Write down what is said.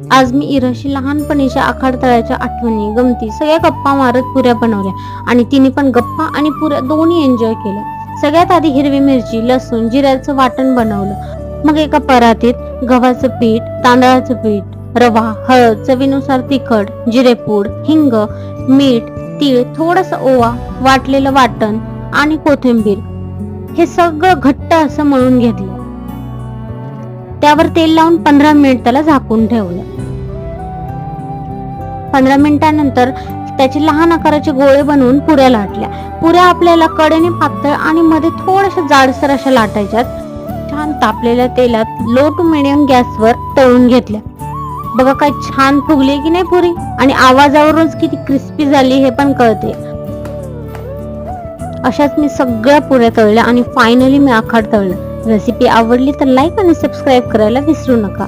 आज मी इराशी लहानपणीच्या आखाड तळ्याच्या आठवणी गमती सगळ्या गप्पा मारत पुऱ्या बनवल्या आणि तिने पण गप्पा आणि पुऱ्या दोन्ही एन्जॉय केल्या. सगळ्यात आधी हिरवी मिरची लसूण जिऱ्याचं वाटण बनवलं. मग एका परातीत गव्हाचं पीठ तांदळाचं पीठ रवा हळद चवीनुसार तिखट जिरेपूड हिंग मीठ तीळ थोडस ओवा वाटलेलं वाटण आणि कोथिंबीर हे सगळं घट्ट असं मळून घेतलं. त्यावर तेल लावून पंधरा मिनिट त्याला झाकून ठेवलं. पंधरा मिनिटानंतर त्याचे लहान आकाराचे गोळे बनवून पुऱ्या लाटल्या. पुऱ्या आपल्याला कडेने पातळ आणि मध्ये थोड्याशा जाडसर अशा लाटायच्यात छान तापलेल्या तेलात लो टू मिडियम गॅसवर तळून घेतल्या. बघा काय छान फुगली की नाही पुरी? आणि आवाजावरूनच किती क्रिस्पी झाली हे पण कळते. अशाच मी सगळ्या पुऱ्या तळल्या आणि फायनली मी आखाड तळलं. रेसिपी आवडली तर लाईक आणि सबस्क्राईब करायला विसरू नका.